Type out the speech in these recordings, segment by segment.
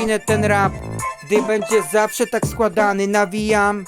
nawinę ten rap Gdy będzie zawsze tak składany Nawijam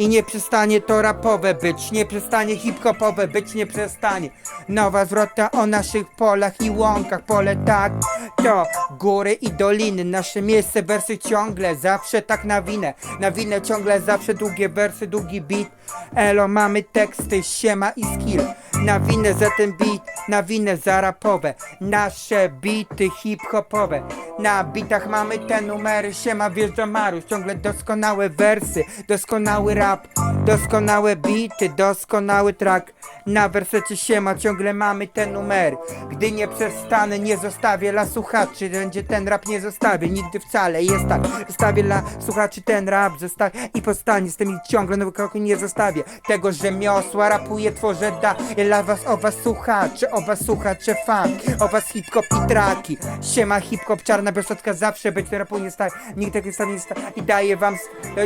i nie przestanie to rapowe być, nie przestanie hip-hopowe być, nie przestanie. Nowa zwrota o naszych polach i łąkach, pole tak, to góry i doliny, nasze miejsce, wersy ciągle, zawsze tak nawinę. Nawinę ciągle, zawsze długie wersy, długi beat. Elo, mamy teksty, siema i skill. Nawinę za ten beat, nawinę za rapowe. Nasze bity hip-hopowe. Na bitach mamy te numery, siema wjeżdża Mariusz, ciągle doskonałe wersy, doskonały rap, up. Doskonałe bity, doskonały track. Na wersecie siema ciągle mamy te numery. Gdy nie przestanę, nie zostawię dla słuchaczy, będzie ten rap nie zostawię, nigdy wcale, jest tak. Zostawię dla słuchaczy ten rap, zostawię i postanie z tymi ciągle nowych kroków nie zostawię. Tego rzemiosła rapuję, tworzę da dla was, o was słuchacze, o was słuchacze fan, o was hip-hop i traki. Siema hip-hop, czarna biosotka zawsze być rapu nie staje, nikt tak nie stanie nie sta i daję wam,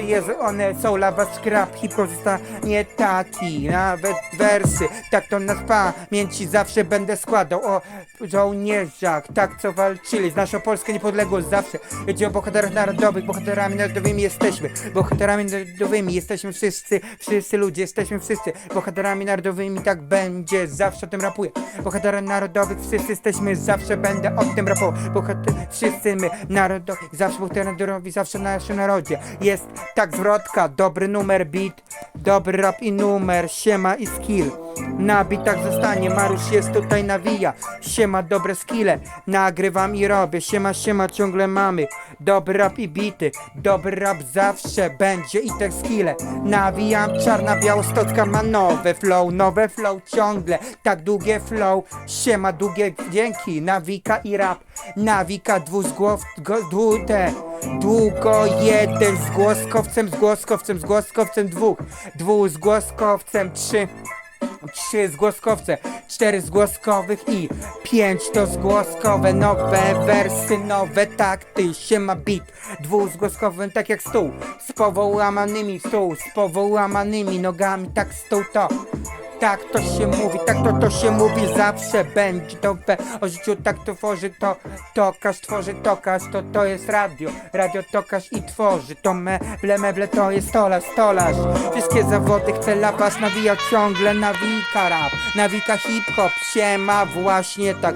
jest, one są dla was skrap, hip-hop zostanie taki, nawet wersy, tak to na pamięci zawsze będę składał o żołnierzach, tak co walczyli z naszą Polską niepodległość zawsze. Chodzi o bohaterach narodowych, bohaterami narodowymi jesteśmy, bohaterami narodowymi jesteśmy wszyscy, wszyscy ludzie, jesteśmy wszyscy bohaterami narodowymi, tak będzie, zawsze o tym rapuję. Bohaterami narodowych wszyscy jesteśmy, zawsze będę o tym rapował. Bohater, wszyscy my, narodowi, zawsze bohaterowie narodowi, zawsze na naszym narodzie. Jest tak zwrotka, dobry numer beat, dobry rap i numer, siema i skill. Na bitach zostanie, Marusz jest tutaj nawija. Siema, dobre skille, nagrywam i robię. Siema, siema, ciągle mamy. Dobry rap i bity, dobry rap zawsze będzie i te skille. Nawijam, czarna białostocka ma nowe flow Nowe flow ciągle, tak długie flow. Siema, długie dzięki, nawika i rap. Nawika dwuzgłow, go, Długo jeden z głoskowcem, z głoskowcem, z głoskowcem dwóch Dwu z głoskowcem, trzy Trzy zgłoskowce, cztery zgłoskowych i pięć to zgłoskowe. Nowe wersy, nowe takty, siema beat Dwuzgłoskowym tak jak stół Z powołamanymi stół, z powołamanymi nogami Tak stół to tak to się mówi, tak to to się mówi zawsze będzie we, o życiu tak to tworzy to Tokarz tworzy tokarz, to to jest radio Radio tokarz i tworzy to meble, meble to jest stolarz, stolarz. Wszystkie zawody chcę dla was nawijać ciągle Nawika rap, nawika hip-hop, siema właśnie tak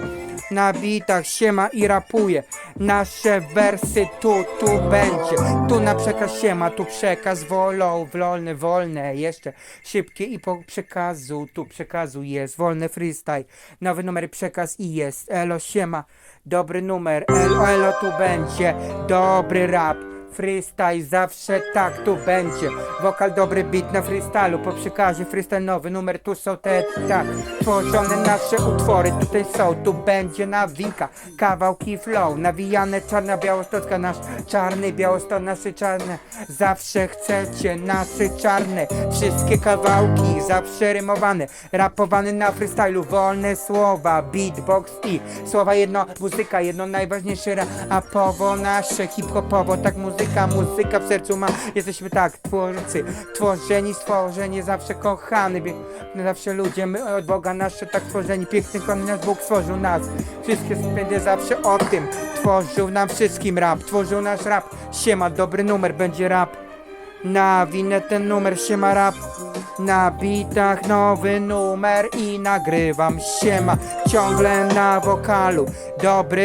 na bitach siema i rapuje. Nasze wersy tu, tu będzie. Tu na przekaz siema, tu przekaz wolą, wolne, wolne. Jeszcze szybkie i po przekazu Tu przekazu jest, wolny freestyle. Nowy numer przekaz i jest. Elo siema, dobry numer. Elo, elo tu będzie. Dobry rap Freestyle zawsze tak tu będzie. Wokal dobry beat na freestylu Po przekazie freestyle nowy numer Tu są te tak. Tworzone nasze utwory Tutaj są, tu będzie nawika Kawałki flow Nawijane czarna białostocka Nasz czarny białostok Nasze czarne. Zawsze chcecie nasze czarne Wszystkie kawałki zawsze rymowane. Rapowane na freestylu Wolne słowa Beatbox i Słowa jedno Muzyka jedno najważniejsze rapowo Nasze hip-hopowo Tak muzyka Muzyka w sercu ma Jesteśmy tak Twórcy Tworzeni stworzeni Zawsze kochany bie- Zawsze ludzie My od Boga nasze tak tworzeni. Piękny kochany nasz Bóg stworzył nas. Wszystkie spędzę zawsze o tym. Tworzył nam wszystkim rap Tworzył nasz rap. Siema dobry numer będzie rap. Na winę ten numer siema rap. Na bitach nowy numer i nagrywam. Siema Ciągle na wokalu. Dobry